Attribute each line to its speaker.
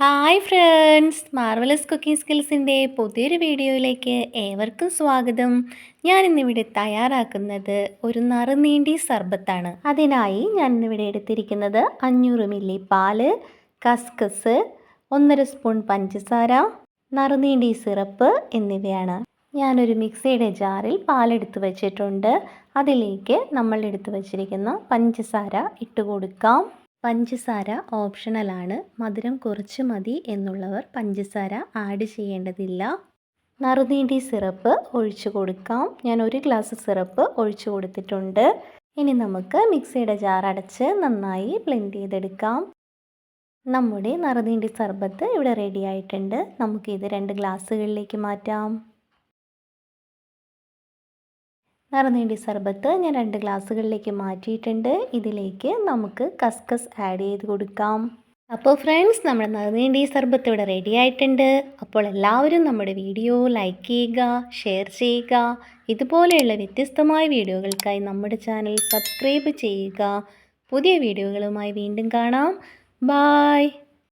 Speaker 1: Hi friends marvellous cooking സ്കിൽസിന്റെ പുതിയൊരു വീഡിയോയിലേക്ക് ഏവർക്കും സ്വാഗതം. ഞാൻ ഇന്നിവിടെ തയ്യാറാക്കുന്നത് ഒരു നറുനീണ്ടി സർബത്താണ്. അതിനായി ഞാൻ ഇന്നിവിടെ എടുത്തിരിക്കുന്നത് അഞ്ഞൂറ് മില്ലി പാൽ കസ്കസ് ഒന്നര സ്പൂൺ പഞ്ചസാര നറുനീണ്ടി സിറപ്പ് എന്നിവയാണ്. ഞാനൊരു മിക്സിയുടെ ജാറിൽ പാലെടുത്ത് വച്ചിട്ടുണ്ട്. അതിലേക്ക് നമ്മൾ എടുത്തു വച്ചിരിക്കുന്ന പഞ്ചസാര ഇട്ട് കൊടുക്കാം. പഞ്ചസാര ഓപ്ഷണലാണ് മധുരം കുറച്ച് മതി എന്നുള്ളവർ പഞ്ചസാര ആഡ് ചെയ്യേണ്ടതില്ല. നറുനീണ്ടി സിറപ്പ് ഒഴിച്ചു കൊടുക്കാം. ഞാൻ ഒരു ഗ്ലാസ് സിറപ്പ് ഒഴിച്ചു കൊടുത്തിട്ടുണ്ട്. ഇനി നമുക്ക് മിക്സിയുടെ ജാർ അടച്ച് നന്നായി ബ്ലെൻഡ് ചെയ്തെടുക്കാം. നമ്മുടെ നറുനീണ്ടി സർബത്ത് ഇവിടെ റെഡി ആയിട്ടുണ്ട്. നമുക്കിത് രണ്ട് ഗ്ലാസ്സുകളിലേക്ക് മാറ്റാം. നറുനീണ്ടി സർബത്ത് ഞാൻ രണ്ട് ഗ്ലാസ്സുകളിലേക്ക് മാറ്റിയിട്ടുണ്ട്. ഇതിലേക്ക് നമുക്ക് കസ്കസ് ആഡ് ചെയ്ത് കൊടുക്കാം. അപ്പോൾ ഫ്രണ്ട്സ് നമ്മുടെ നിറനീണ്ടി സർബത്ത് ഇവിടെ റെഡി ആയിട്ടുണ്ട്. അപ്പോൾ എല്ലാവരും നമ്മുടെ വീഡിയോ ലൈക്ക് ചെയ്യുക ഷെയർ ചെയ്യുക. ഇതുപോലെയുള്ള വ്യത്യസ്തമായ വീഡിയോകൾക്കായി നമ്മുടെ ചാനൽ സബ്സ്ക്രൈബ് ചെയ്യുക. പുതിയ വീഡിയോകളുമായി വീണ്ടും കാണാം. ബായ്